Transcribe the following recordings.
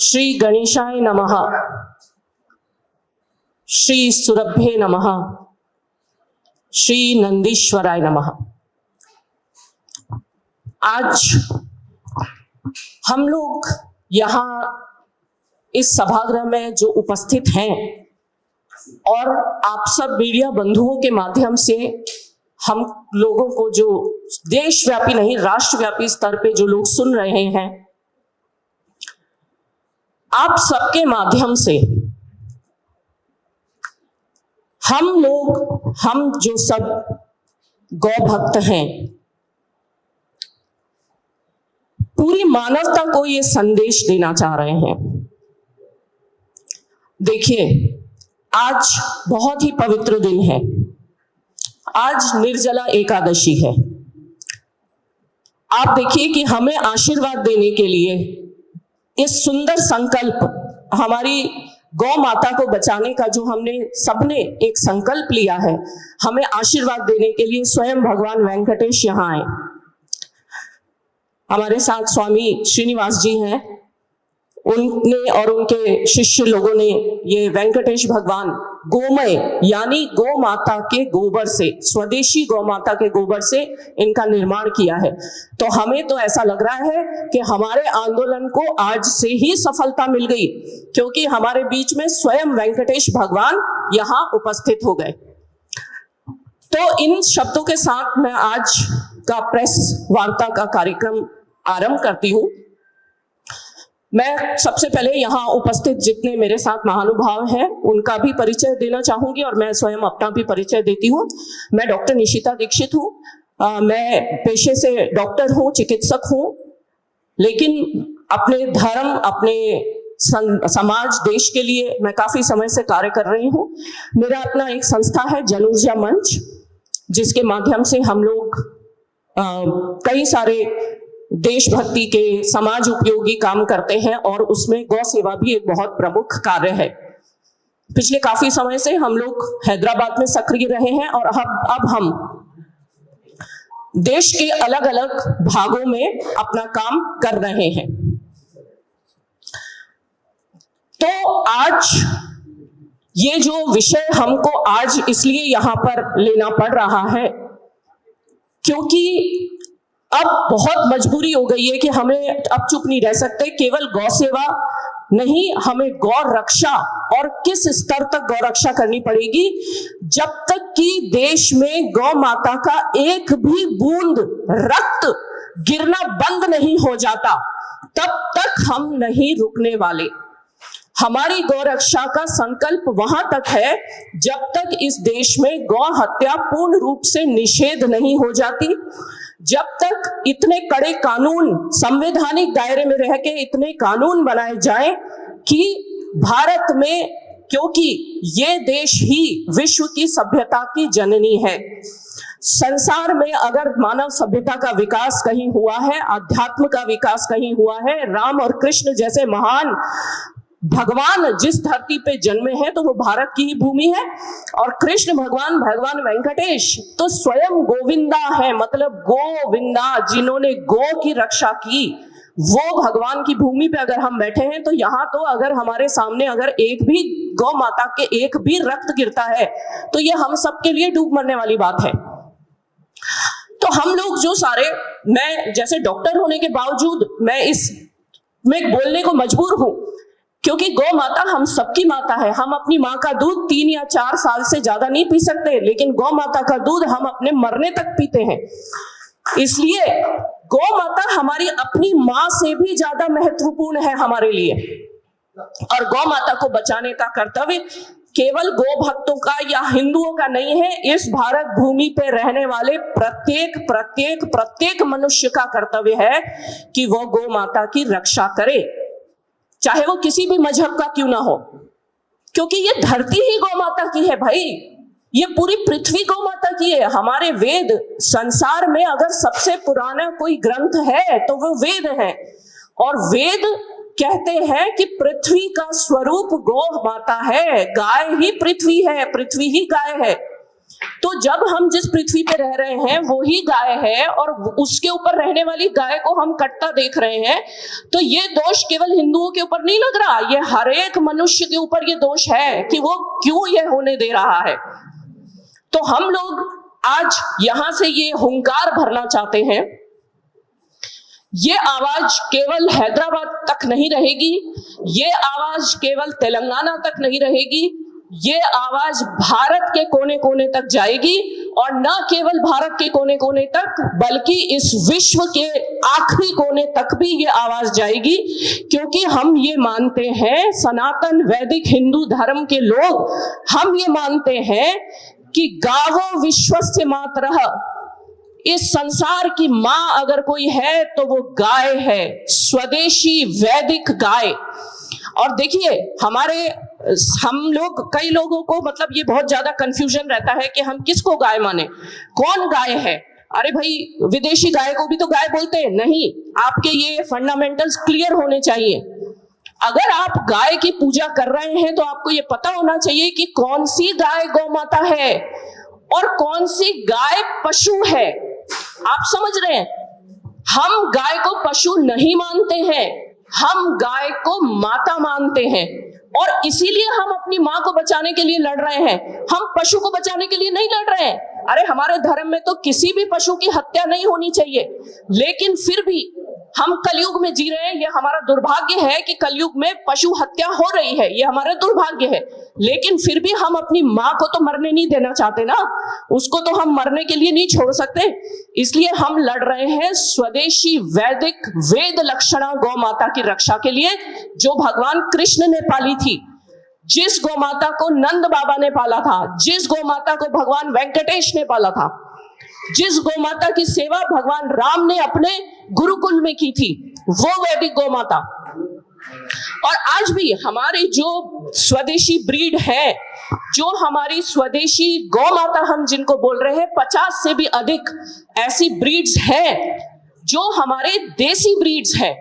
श्री गणेशाय नमः। श्री सुरभ्ये नमः। श्री नंदीश्वराय नमः। आज हम लोग यहाँ इस सभागृह में जो उपस्थित हैं और आप सब मीडिया बंधुओं के माध्यम से हम लोगों को जो देशव्यापी नहीं, राष्ट्रव्यापी स्तर पे जो लोग सुन रहे हैं आप सबके माध्यम से हम लोग, हम जो सब गौ भक्त हैं, पूरी मानवता को ये संदेश देना चाह रहे हैं। देखिए, आज बहुत ही पवित्र दिन है। आज निर्जला एकादशी है। आप देखिए कि हमें आशीर्वाद देने के लिए इस सुंदर संकल्प, हमारी गौ माता को बचाने का जो हमने सबने एक संकल्प लिया है, हमें आशीर्वाद देने के लिए स्वयं भगवान वेंकटेश यहाँ आए। हमारे साथ स्वामी श्रीनिवास जी हैं। उनने और उनके शिष्य लोगों ने ये वेंकटेश भगवान गोमय, यानी गौ माता के गोबर से, स्वदेशी गौ माता के गोबर से इनका निर्माण किया है। तो हमें तो ऐसा लग रहा है कि हमारे आंदोलन को आज से ही सफलता मिल गई, क्योंकि हमारे बीच में स्वयं वेंकटेश भगवान यहाँ उपस्थित हो गए। तो इन शब्दों के साथ मैं आज का प्रेस वार्ता का कार्यक्रम आरंभ करती हूँ। मैं सबसे पहले यहाँ उपस्थित जितने मेरे साथ महानुभाव हैं उनका भी परिचय देना चाहूँगी और मैं स्वयं अपना भी परिचय देती हूँ। मैं डॉक्टर निशिता दीक्षित हूँ। मैं पेशे से डॉक्टर हूँ चिकित्सक हूँ लेकिन अपने धर्म अपने समाज देश के लिए मैं काफ़ी समय से कार्य कर रही हूँ। मेरा अपना एक संस्था है जन ऊर्जा मंच जिसके माध्यम से हम लोग अ, कई सारे देशभक्ति के समाज उपयोगी काम करते हैं और उसमें गौ सेवा भी एक बहुत प्रमुख कार्य है। पिछले काफ़ी समय से हम लोग हैदराबाद में सक्रिय रहे हैं और अब अब हम देश के अलग अलग भागों में अपना काम कर रहे हैं। तो आज ये जो विषय हमको आज इसलिए यहाँ पर लेना पड़ रहा है, क्योंकि अब बहुत मजबूरी हो गई है कि हमें अब चुप नहीं रह सकते, केवल गौ सेवा नहीं, हमें गौ रक्षा और किस स्तर तक गौ रक्षा करनी पड़ेगी? जब तक कि देश में गौ माता का एक भी बूंद रक्त गिरना बंद नहीं हो जाता, तब तक हम नहीं रुकने वाले। हमारी गौ रक्षा का संकल्प वहाँ तक है, जब तक इस देश में गौ हत्या पूर्ण रूप से निषेध नहीं हो जाती। जब तक इतने कड़े कानून, संवैधानिक दायरे में रह के इतने कानून बनाए जाएँ कि भारत में, क्योंकि ये देश ही विश्व की सभ्यता की जननी है। संसार में अगर मानव सभ्यता का विकास कहीं हुआ है अध्यात्म का विकास कहीं हुआ है, राम और कृष्ण जैसे महान भगवान जिस धरती पे जन्मे हैं तो वो भारत की ही भूमि है। और कृष्ण भगवान भगवान वेंकटेश तो स्वयं गोविंदा है। मतलब गोविंदा, जिन्होंने गो की रक्षा की, वो भगवान की भूमि पे अगर हम बैठे हैं तो यहाँ तो अगर हमारे सामने अगर एक भी गौ माता के एक भी रक्त गिरता है तो ये हम सबके लिए डूब मरने वाली बात है। तो हम लोग जो सारे, मैं जैसे डॉक्टर होने के बावजूद, मैं इस, में बोलने को मजबूर हूँ क्योंकि गौ माता हम सबकी माता है। हम अपनी माँ का दूध तीन या चार साल से ज़्यादा नहीं पी सकते, लेकिन गौ माता का दूध हम अपने मरने तक पीते हैं। इसलिए गौ माता हमारी अपनी माँ से भी ज़्यादा महत्वपूर्ण है हमारे लिए। और गौ माता को बचाने का कर्तव्य केवल गो भक्तों का या हिंदुओं का नहीं है, इस भारत भूमि पे रहने वाले प्रत्येक प्रत्येक प्रत्येक मनुष्य का कर्तव्य है कि वो गो माता की रक्षा करे। चाहे वो किसी भी मज़हब का क्यों ना हो। क्योंकि ये धरती ही गौ माता की है भाई। ये पूरी पृथ्वी गौ माता की है। हमारे वेद संसार में अगर सबसे पुराना कोई ग्रंथ है तो वो वेद है। और वेद कहते हैं कि पृथ्वी का स्वरूप गौ माता है। गाय ही पृथ्वी है, पृथ्वी ही गाय है। तो जब हम जिस पृथ्वी पे रह रहे हैं, वही गाय है और उसके ऊपर रहने वाली गाय को हम कटता देख रहे हैं तो ये दोष केवल हिंदुओं के ऊपर नहीं लग रहा, ये हर एक मनुष्य के ऊपर ये दोष है कि वो क्यों ये होने दे रहा है। तो हम लोग आज यहाँ से ये हुंकार भरना चाहते हैं। ये आवाज़ केवल हैदराबाद तक नहीं रहेगी, ये आवाज़ केवल तेलंगाना तक नहीं रहेगी ये आवाज़ भारत के कोने कोने तक जाएगी और न केवल भारत के कोने कोने तक, बल्कि इस विश्व के आखिरी कोने तक भी ये आवाज़ जाएगी, क्योंकि हम ये मानते हैं, सनातन वैदिक हिंदू धर्म के लोग, हम ये मानते हैं कि गावो विश्वस्य मात्र, इस संसार की माँ अगर कोई है तो वो गाय है, स्वदेशी वैदिक गाय। और देखिए, हमारे हम लोग, कई लोगों को मतलब ये बहुत ज़्यादा कंफ्यूजन रहता है कि हम किसको गाय माने? कौन गाय है? अरे भाई, विदेशी गाय को भी तो गाय बोलते हैं। नहीं, आपके ये फंडामेंटल्स क्लियर होने चाहिए। अगर आप गाय की पूजा कर रहे हैं तो आपको ये पता होना चाहिए कि कौन सी गाय गौ माता है और कौन सी गाय पशु है। आप समझ रहे हैं? हम गाय को पशु नहीं मानते हैं, हम गाय को माता मानते हैं। और इसीलिए हम अपनी माँ को बचाने के लिए लड़ रहे हैं। हम पशु को बचाने के लिए नहीं लड़ रहे हैं। अरे, हमारे धर्म में तो किसी भी पशु की हत्या नहीं होनी चाहिए। लेकिन फिर भी हम कलयुग में जी रहे हैं यह हमारा दुर्भाग्य है कि कलयुग में पशु हत्या हो रही है यह हमारा दुर्भाग्य है। लेकिन फिर भी हम अपनी माँ को तो मरने नहीं देना चाहते ना। उसको तो हम मरने के लिए नहीं छोड़ सकते। इसलिए हम लड़ रहे हैं स्वदेशी वैदिक वेद लक्षणा गौ माता की रक्षा के लिए, जो भगवान कृष्ण ने पाली थी। जिस गौ माता को नंद बाबा ने पाला था, जिस गौ माता को भगवान वेंकटेश ने पाला था जिस गौ माता की सेवा भगवान राम ने अपने गुरुकुल में की थी, वो वैदिक गौ माता और आज भी हमारे जो स्वदेशी ब्रीड है, जो हमारी स्वदेशी गौ माता हम जिनको बोल रहे हैं, पचास से भी अधिक ऐसी ब्रीड्स है, जो हमारे देसी ब्रीड्स है।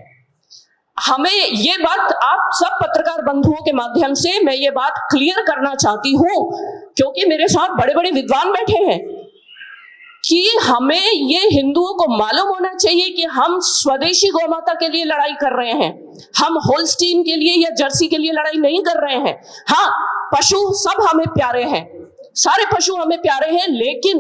हमें ये बात आप सब पत्रकार बंधुओं के माध्यम से मैं ये बात क्लियर करना चाहती हूँ, क्योंकि मेरे साथ बड़े बड़े विद्वान बैठे हैं। कि हमें ये हिंदुओं को मालूम होना चाहिए कि हम स्वदेशी गौमाता के लिए लड़ाई कर रहे हैं। हम होलस्टीन के लिए या जर्सी के लिए लड़ाई नहीं कर रहे हैं। हाँ पशु सब हमें प्यारे हैं। सारे पशु हमें प्यारे हैं, लेकिन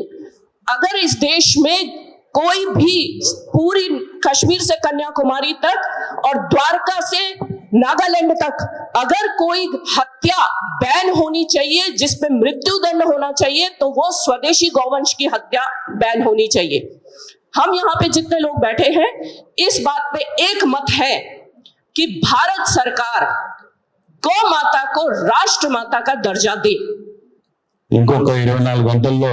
अगर इस देश में कोई भी पूरी कश्मीर से कन्याकुमारी तक और द्वारका से नागालैंड तक अगर कोई हत्या बैन होनी चाहिए जिस पे मृत्यु दंड होना चाहिए तो वो स्वदेशी गौवंश की हत्या बैन होनी चाहिए हम यहाँ पे जितने लोग बैठे हैं इस बात पे एक मत है कि भारत सरकार गौ माता को राष्ट्र माता का दर्जा दे ఇంకొక ఇరవై నాలుగు గంటల్లో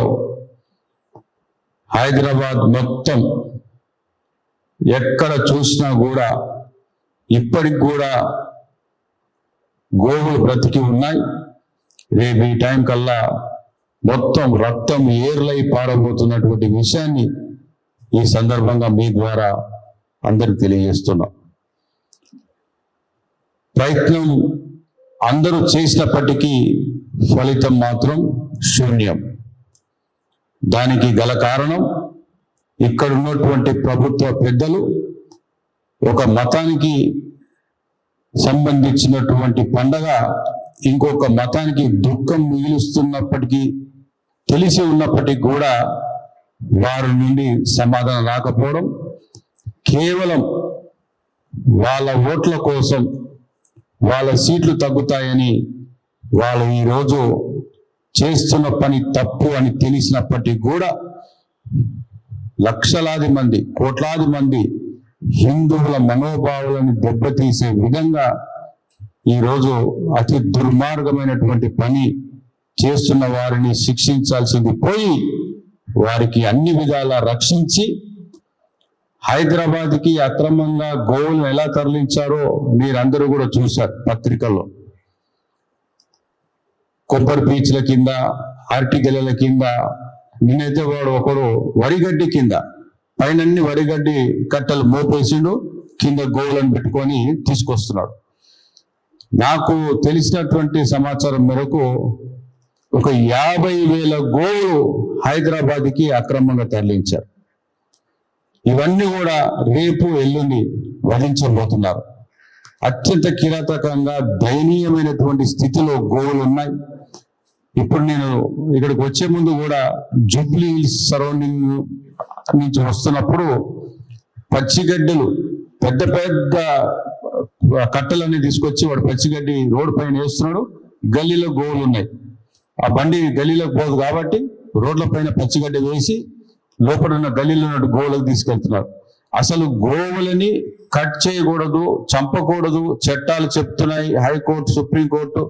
హైదరాబాద్ మొత్తం ఎక్కడ చూసినా కూడా ఇప్పటికి కూడా గోవులు బ్రతికి ఉన్నాయి. రేపు ఈ టైం కల్లా మొత్తం రక్తం ఏర్లై పారబోతున్నటువంటి విషయాన్ని ఈ సందర్భంగా మీ ద్వారా అందరికి తెలియజేస్తున్నాం. ప్రయత్నం అందరూ చేసినప్పటికీ ఫలితం మాత్రం శూన్యం. దానికి గల కారణం ఇక్కడ ఉన్నటువంటి ప్రభుత్వ పెద్దలు ఒక మతానికి సంబంధించినటువంటి పండగ ఇంకొక మతానికి దుఃఖం మిగిలుస్తున్నప్పటికీ తెలిసి ఉన్నప్పటికీ కూడా వారి నుండి సమాధానం రాకపోవడం కేవలం వాళ్ళ ఓట్ల కోసం వాళ్ళ సీట్లు తగ్గుతాయని వాళ్ళు ఈరోజు చేస్తున్న పని తప్పు అని తెలిసినప్పటికీ కూడా లక్షలాది మంది కోట్లాది మంది హిందువుల మనోభావాలను దెబ్బతీసే విధంగా ఈరోజు అతి దుర్మార్గమైనటువంటి పని చేస్తున్న వారిని శిక్షించాల్సింది పోయి వారికి అన్ని విధాలా రక్షించి హైదరాబాద్కి అక్రమంగా గోవులను ఎలా తరలించారో మీరందరూ కూడా చూశారు పత్రికల్లో. కొబ్బరి పీచుల కింద అరటి గెలల కింద నిన్నైతే వాడు ఒకడు వరిగడ్డి కింద పైనన్ని వరిగడ్డి కట్టలు మోపేసిండు కింద గోవులను పెట్టుకొని తీసుకొస్తున్నాడు. నాకు తెలిసినటువంటి సమాచారం మేరకు ఒక యాభై వేల గోవులు హైదరాబాద్కి అక్రమంగా తరలించారు. ఇవన్నీ కూడా రేపు ఎల్లుండి వధించబోతున్నారు. అత్యంత కిరాతకంగా దయనీయమైనటువంటి స్థితిలో గోవులు ఉన్నాయి. ఇప్పుడు నేను ఇక్కడికి వచ్చే ముందు కూడా జూబ్లీ సరౌండింగ్ నుంచి వస్తున్నప్పుడు పచ్చిగడ్డలు పెద్ద పెద్ద కట్టలన్నీ తీసుకొచ్చి వాడు పచ్చిగడ్డి రోడ్డు పైన వేస్తున్నాడు. గల్లీలో గోవులు ఉన్నాయి. ఆ బండి గల్లీలోకి పోదు కాబట్టి రోడ్ల పైన పచ్చిగడ్డి వేసి లోపల ఉన్న గల్లీలో ఉన్న గోవులకు తీసుకెళ్తున్నారు. అసలు గోవులని కట్ చేయకూడదు చంపకూడదు చట్టాలు చెప్తున్నాయి. High court supreme court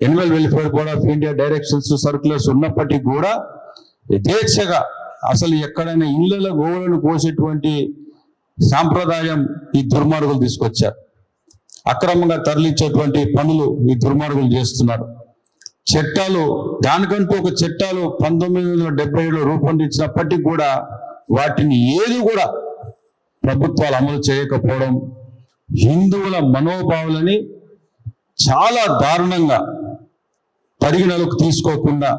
animal welfare board of India directions circulars ఉన్నప్పటికీ కూడా యథేచ్ఛగా అసలు ఎక్కడైనా ఇళ్ళలో గోవులను కోసేటువంటి సాంప్రదాయం ఈ దుర్మార్గులు తీసుకొచ్చారు. అక్రమంగా తరలించేటువంటి పనులు ఈ దుర్మార్గులు చేస్తున్నారు. చట్టాలు దానికంటూ ఒక చట్టాలు పంతొమ్మిది వందల డెబ్బై ఏడులో రూపొందించినప్పటికీ కూడా వాటిని ఏది కూడా ప్రభుత్వాలు అమలు చేయకపోవడం హిందువుల మనోభావాలని చాలా దారుణంగా పరిగణలోకి తీసుకోకుండా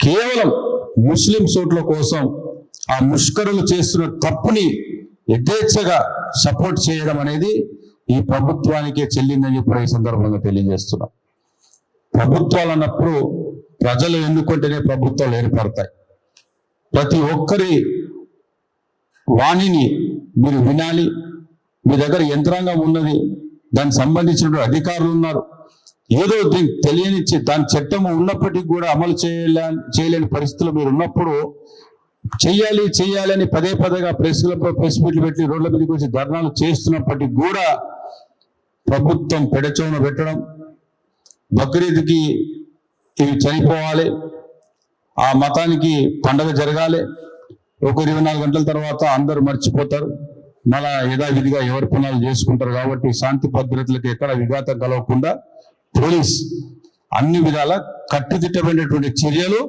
కేవలం ముస్లిం సోట్ల కోసం ఆ ముష్కరులు చేస్తున్న తప్పుని యథేచ్ఛగా సపోర్ట్ చేయడం అనేది ఈ ప్రభుత్వానికే చెల్లిందని చెప్పి ఈ సందర్భంగా తెలియజేస్తున్నాం. ప్రభుత్వాలు అన్నప్పుడు ప్రజలు ఎన్నుకుంటేనే ప్రభుత్వాలు ఏర్పడతాయి. ప్రతి ఒక్కరి వాణిని మీరు వినాలి. మీ దగ్గర యంత్రాంగం ఉన్నది. దానికి సంబంధించిన అధికారులు ఉన్నారు. ఏదో దీనికి తెలియని దాని చట్టం ఉన్నప్పటికీ కూడా అమలు చేయలే చేయలేని పరిస్థితులు మీరు ఉన్నప్పుడు చెయ్యాలి చెయ్యాలని పదే పదేగా ప్రెస్లపై ప్రెస్ మీట్లు పెట్టి రోడ్ల మీదకి వచ్చి ధర్నాలు చేస్తున్నప్పటికీ కూడా ప్రభుత్వం పెడచోన పెట్టడం బక్రీద్కి ఇవి చనిపోవాలి ఆ మతానికి పండగ జరగాలి ఒక ఇరవై నాలుగు గంటల తర్వాత అందరూ మర్చిపోతారు మళ్ళా యథావిధిగా ఎవరి పనులు చేసుకుంటారు కాబట్టి శాంతి భద్రతలకు ఎక్కడ విఘాతం కలగకుండా పోలీస్ అన్ని విధాల కట్టుదిట్టమైనటువంటి చర్యలు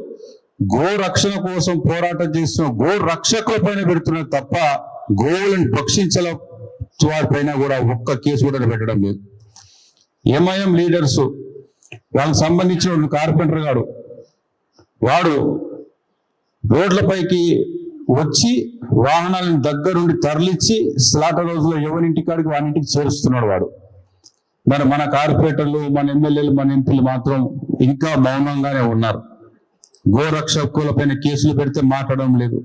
గో రక్షణ కోసం పోరాటం చేస్తున్న గో రక్షకుల పైన పెడుతున్నారు తప్ప గోవులను భక్షించల వారిపైన కూడా ఒక్క కేసు కూడా పెట్టడం లేదు. ఎంఐఎం లీడర్స్ వాళ్ళకి సంబంధించిన కార్పెంటర్ గారు వాడు రోడ్లపైకి వచ్చి వాహనాలను దగ్గరుండి తరలిచ్చి స్లాటర్ రోజులో ఎవరింటి కాడికి వానింటికి చేరుస్తున్నాడు వాడు. మరి మన కార్పొరేటర్లు మన ఎమ్మెల్యేలు మన ఎంపీలు మాత్రం ఇంకా మౌనంగానే ఉన్నారు. గోరక్షకుల పైన కేసులు పెడితే మాట్లాడడం లేదు.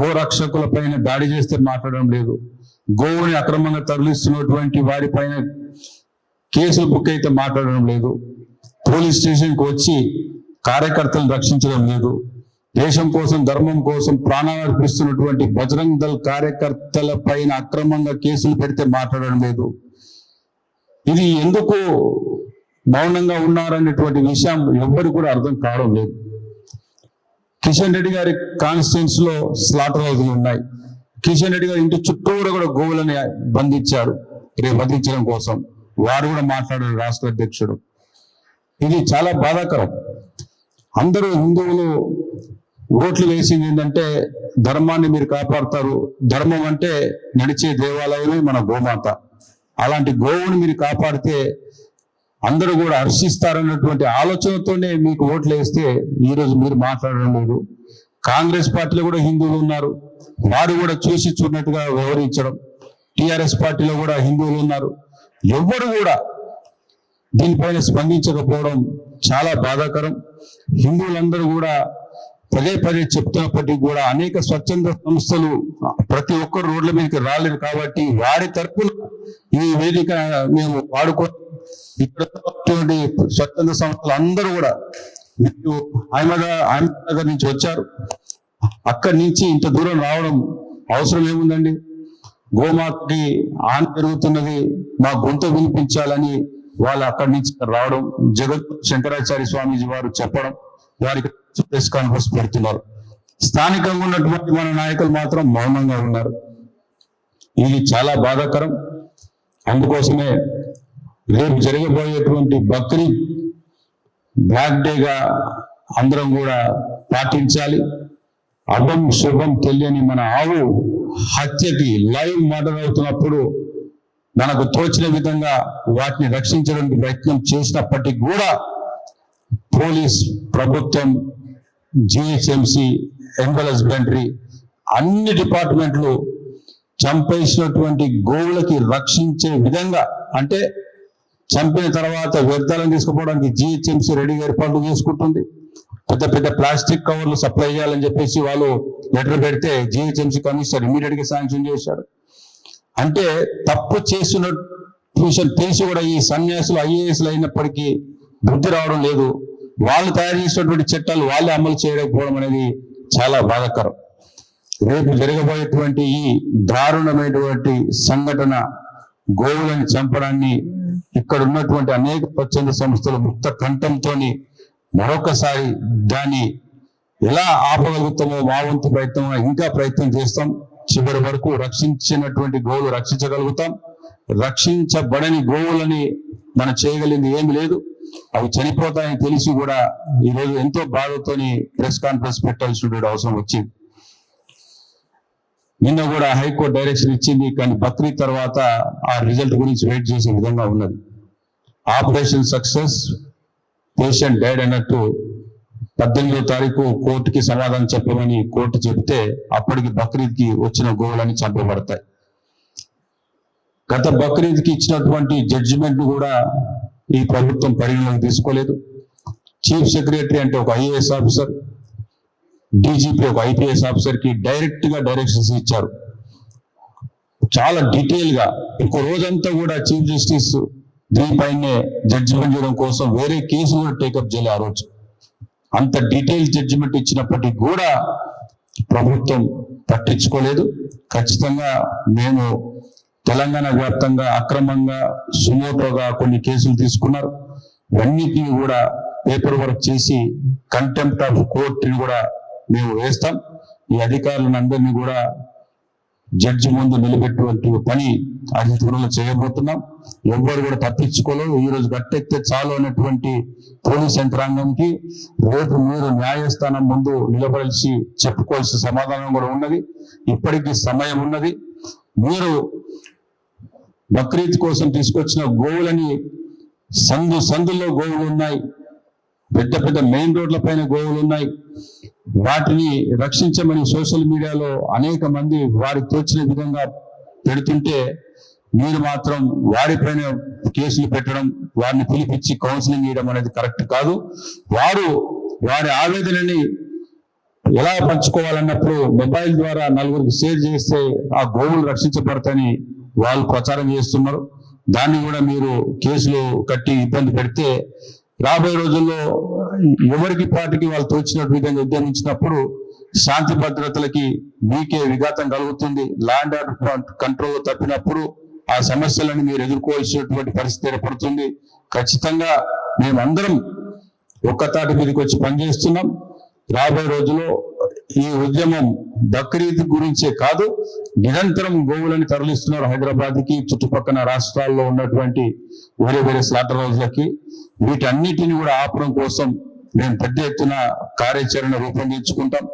గోరక్షకుల పైన దాడి చేస్తే మాట్లాడడం లేదు. గోవుని అక్రమంగా తరలిస్తున్నటువంటి వారిపైన కేసులు బుక్ అయితే మాట్లాడడం లేదు. పోలీస్ స్టేషన్కి వచ్చి కార్యకర్తలను రక్షించడం లేదు. దేశం కోసం ధర్మం కోసం ప్రాణాలు అర్పిస్తున్నటువంటి బజరంగ్ దళ్ కార్యకర్తల పైన అక్రమంగా కేసులు పెడితే మాట్లాడడం లేదు. ఇది ఎందుకు మౌనంగా ఉన్నారనేటువంటి విషయం ఎవ్వరికి కూడా అర్థం కావడం లేదు. కిషన్ రెడ్డి గారి కాన్స్టిట్యూన్స్లో స్లాటర్ హౌజులు ఉన్నాయి. కిషన్ రెడ్డి గారి ఇంటి చుట్టూ కూడా గోవులని బంధించారు. రేపు బంధించడం కోసం. వారు కూడా మాట్లాడారు రాష్ట్ర అధ్యక్షుడు. ఇది చాలా బాధాకరం. అందరూ హిందువులు ఓట్లు వేసింది ఏంటంటే ధర్మాన్ని మీరు కాపాడతారు. ధర్మం అంటే నడిచే దేవాలయమే మన గోమాత. అలాంటి గోవుని మీరు కాపాడితే అందరూ కూడా హర్షిస్తారన్నటువంటి ఆలోచనతోనే మీకు ఓట్లు వేస్తే ఈరోజు మీరు మాట్లాడడం లేదు. కాంగ్రెస్ పార్టీలో కూడా హిందువులు ఉన్నారు. వారు కూడా చూసి చూడనట్టుగా వ్యవహరించడం. టిఆర్ఎస్ పార్టీలో కూడా హిందువులు ఉన్నారు. ఎవ్వరు కూడా దీనిపైన స్పందించకపోవడం చాలా బాధాకరం. హిందువులందరూ కూడా పదే పదే చెప్తున్నప్పటికీ కూడా అనేక స్వచ్ఛంద సంస్థలు ప్రతి ఒక్కరు రోడ్ల మీదకి రాలేదు కాబట్టి వారి తరపున ఈ వేదిక మేము వాడుకో ఇక్కడ స్వచ్ఛంద సంస్థలు అందరూ కూడా మీరు అహ్మదా అహ్మదాబాద్ నుంచి వచ్చారు. అక్కడి నుంచి ఇంత దూరం రావడం అవసరం ఏముందండి? గోమాతకి ఆన్ పెరుగుతున్నది మా గొంతు వినిపించాలని వాళ్ళు అక్కడి నుంచి రావడం జగత్ శంకరాచార్య స్వామీజీ వారు చెప్పడం వారికి ప్రెస్ కాన్ఫరెన్స్ పెడుతున్నారు. స్థానికంగా ఉన్నటువంటి మన నాయకులు మాత్రం మౌనంగా ఉన్నారు. ఇది చాలా బాధాకరం. అందుకోసమే రేపు జరగబోయేటువంటి బక్రీద్ బ్లాక్ డేగా అందరం కూడా పాటించాలి. అభం శుభం తెలియని మన ఆవు హత్యకి లైవ్ మర్డర్ అవుతున్నప్పుడు మనకు తోచిన విధంగా వాటిని రక్షించడానికి ప్రయత్నం చేసినప్పటికీ కూడా పోలీస్ ప్రభుత్వం జిహెచ్ఎంసి ఎనిమల్ హస్బెండరీ అన్ని డిపార్ట్మెంట్లు చంపేసినటువంటి గోవులకి రక్షించే విధంగా అంటే చంపిన తర్వాత వ్యర్థాలను తీసుకుపోవడానికి జిహెచ్ఎంసీ రెడీగా ఏర్పాట్లు చేసుకుంటుంది. పెద్ద పెద్ద ప్లాస్టిక్ కవర్లు సప్లై చేయాలని చెప్పేసి వాళ్ళు లెటర్ పెడితే జిహెచ్ఎంసీ కమిషనర్ ఇమీడియట్గా శాంక్షన్ చేశాడు. అంటే తప్పు చేసిన విషయం తెలిసి కూడా ఈ సన్యాసులు ఐఏఎస్లు అయినప్పటికీ బుద్ధి రావడం లేదు. వాళ్ళు తయారు చేసినటువంటి చట్టాలు వాళ్ళే అమలు చేయకపోవడం అనేది చాలా బాధాకరం. రేపు జరగబోయేటువంటి ఈ దారుణమైనటువంటి సంఘటన గోవులను చంపడాన్ని ఇక్కడ ఉన్నటువంటి అనేక స్వచ్ఛంద సంస్థలు ముక్త కంఠంతో మరొకసారి దాన్ని ఎలా ఆపగలుగుతామో మా వంతు ప్రయత్నం ఇంకా ప్రయత్నం చేస్తాం. చివరి వరకు రక్షించినటువంటి గోవులు రక్షించగలుగుతాం. రక్షించబడని గోవులని మనం చేయగలిగింది ఏమి లేదు. అవి చనిపోతాయని తెలిసి కూడా ఈరోజు ఎంతో బాధతోని ప్రెస్ కాన్ఫరెన్స్ పెట్టాల్సిన అవసరం వచ్చింది. నిన్న కూడా హైకోర్టు డైరెక్షన్ ఇచ్చింది కానీ బక్రీద్ తర్వాత ఆ రిజల్ట్ గురించి వెయిట్ చేసే విధంగా ఉన్నది. ఆపరేషన్ సక్సెస్ పేషెంట్ డైడ్ అన్నట్టు పద్దెనిమిదో తారీఖు కోర్టుకి సమాధానం చెప్పమని కోర్టు చెప్తే అప్పటికి బక్రీద్కి వచ్చిన గోవులని చంపబడతాయి. గత బక్రీద్కి ఇచ్చినటువంటి జడ్జిమెంట్ కూడా ఈ ప్రభుత్వం పరిగణలోకి తీసుకోలేదు. చీఫ్ సెక్రటరీ అంటే ఒక ఐఏఎస్ ఆఫీసర్ డీజీపీ ఒక ఐపీఎస్ ఆఫీసర్కి డైరెక్ట్గా డైరెక్షన్స్ ఇచ్చారు. చాలా డీటెయిల్గా ఒక ఇంకో రోజంతా కూడా చీఫ్ జస్టిస్ దీనిపైనే జడ్జిమెంట్ చేయడం కోసం వేరే కేసు కూడా టేకప్ చేయలే ఆ రోజు. అంత డీటెయిల్ జడ్జిమెంట్ ఇచ్చినప్పటికీ కూడా ప్రభుత్వం పట్టించుకోలేదు. ఖచ్చితంగా మేము తెలంగాణ వ్యాప్తంగా అక్రమంగా సుమోటోగా కొన్ని కేసులు తీసుకున్నారు. ఇవన్నిటిని కూడా పేపర్ వర్క్ చేసి కంటెంప్ట్ ఆఫ్ కోర్టుని కూడా మేము వేస్తాం. ఈ అధికారులను అందరినీ కూడా జడ్జి ముందు నిలబెట్టువంటి పని అతి త్వరలో చేయబోతున్నాం. ఎవ్వరు కూడా తప్పించుకోలేదు. ఈ రోజు చాలు అనేటువంటి పోలీస్ యంత్రాంగంకి రేపు మీరు న్యాయస్థానం ముందు నిలబడాల్సి చెప్పుకోవాల్సిన సమాధానం కూడా ఉన్నది. ఇప్పటికీ సమయం ఉన్నది. మీరు బక్రీద్ కోసం తీసుకొచ్చిన గోవులని సందు సందుల్లో గోవులు ఉన్నాయి. పెద్ద పెద్ద మెయిన్ రోడ్ల పైన గోవులు ఉన్నాయి. వాటిని రక్షించమని సోషల్ మీడియాలో అనేక మంది వారి తోచిన విధంగా పెడుతుంటే మీరు మాత్రం వారిపైన కేసులు పెట్టడం వారిని పిలిపించి కౌన్సిలింగ్ ఇవ్వడం అనేది కరెక్ట్ కాదు. వారు వారి ఆవేదనని ఎలా పంచుకోవాలన్నప్పుడు మొబైల్ ద్వారా నలుగురికి షేర్ చేస్తే ఆ గోవులు రక్షించబడతాయని వాళ్ళు ప్రచారం చేస్తున్నారు. దాన్ని కూడా మీరు కేసులు కట్టి ఇబ్బంది పెడితే రాబోయే రోజుల్లో ఎవరికి పార్టీకి వాళ్ళు తోచినట్టు విధంగా ఉద్యమించినప్పుడు శాంతి భద్రతలకి మీకే విఘాతం కలుగుతుంది. ల్యాండ్ ఆర్డర్ కంట్రోల్ తప్పినప్పుడు ఆ సమస్యలను మీరు ఎదుర్కోవాల్సినటువంటి పరిస్థితి ఏర్పడుతుంది. ఖచ్చితంగా మేమందరం ఒక్కతాటి మీదకి వచ్చి పనిచేస్తున్నాం. రాబోయే రోజుల్లో ఈ ఉద్యమం బక్రీద్ గురించే కాదు నిరంతరం గోవులను తరలిస్తున్నారు హైదరాబాద్కి చుట్టుపక్కల రాష్ట్రాల్లో ఉన్నటువంటి వేరే వేరే స్లాటర్ హౌస్లకి వీటన్నిటిని కూడా ఆపడం కోసం మేము పెద్ద ఎత్తున కార్యాచరణ రూపొందించుకుంటాం.